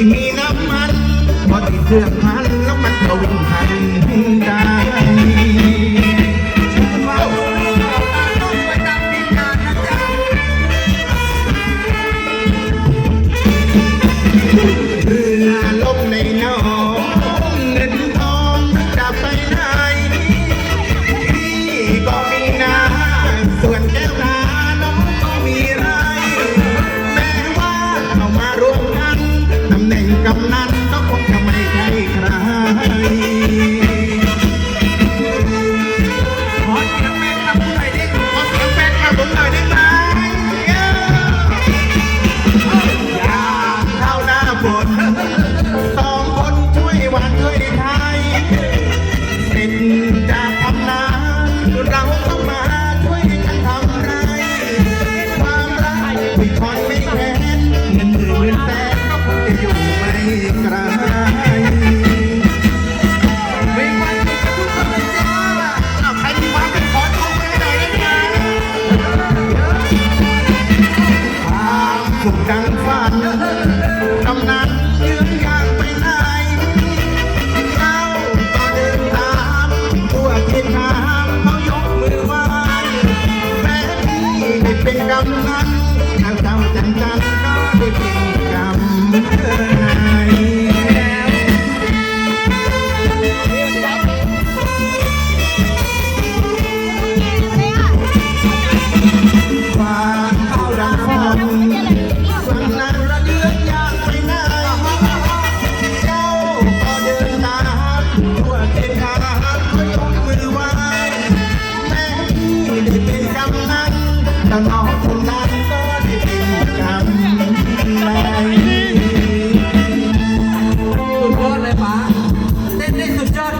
ที่มีน้ำมันพอติดเครื่องมันแล้วมันก็วิ่งไป Tuhan. I'm not. น้องน้องคนนั้นก็ได้เป็นำไรพูดเลยป๋เต้นได้สุดยอด